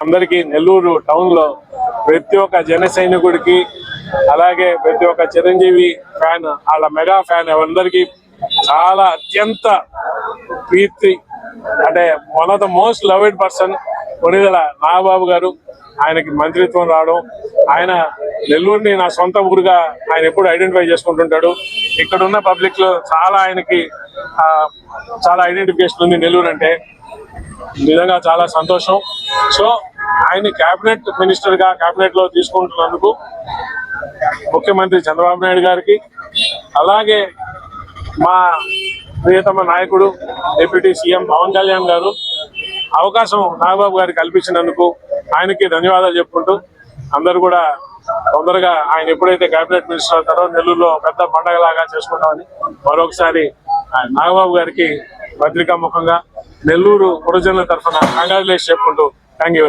అందరికీ నెల్లూరు టౌన్లో ప్రతి ఒక్క జన సైనికుడికి అలాగే ప్రతి ఒక్క చిరంజీవి ఫ్యాన్ వాళ్ళ మెగా ఫ్యాన్ అందరికీ చాలా అత్యంత ప్రీతి అంటే one of the most loved person Konidala Nagababu garu. ఆయనకి మంత్రిత్వం రావడం ఆయన నెల్లూరుని నా సొంత ఊరుగా ఆయన ఎప్పుడు ఐడెంటిఫై చేసుకుంటుంటాడు. ఇక్కడ ఉన్న పబ్లిక్లో చాలా ఆయనకి చాలా ఐడెంటిఫికేషన్ ఉంది నెల్లూరు అంటే. నిజంగా చాలా సంతోషం. సో ఆయన కేబినెట్ మినిస్టర్గా కేబినెట్లో తీసుకుంటున్నందుకు ముఖ్యమంత్రి చంద్రబాబు నాయుడు గారికి అలాగే మా ప్రియతమ నాయకుడు డిప్యూటీ సీఎం పవన్ కళ్యాణ్ గారు అవకాశం నాగబాబు గారికి కల్పించినందుకు ఆయనకి ధన్యవాదాలు చెప్పుకుంటూ అందరూ కూడా తొందరగా ఆయన ఎప్పుడైతే కేబినెట్ మినిస్టర్ అవుతారో నెల్లూరులో పెద్ద పండగలాగా చేసుకుంటామని మరొకసారి నాగబాబు గారికి పత్రికా ముఖంగా నెల్లూరు పురజనుల తరఫున కంగ్రాచులేషన్ చెప్పుకుంటూ థ్యాంక్ యూ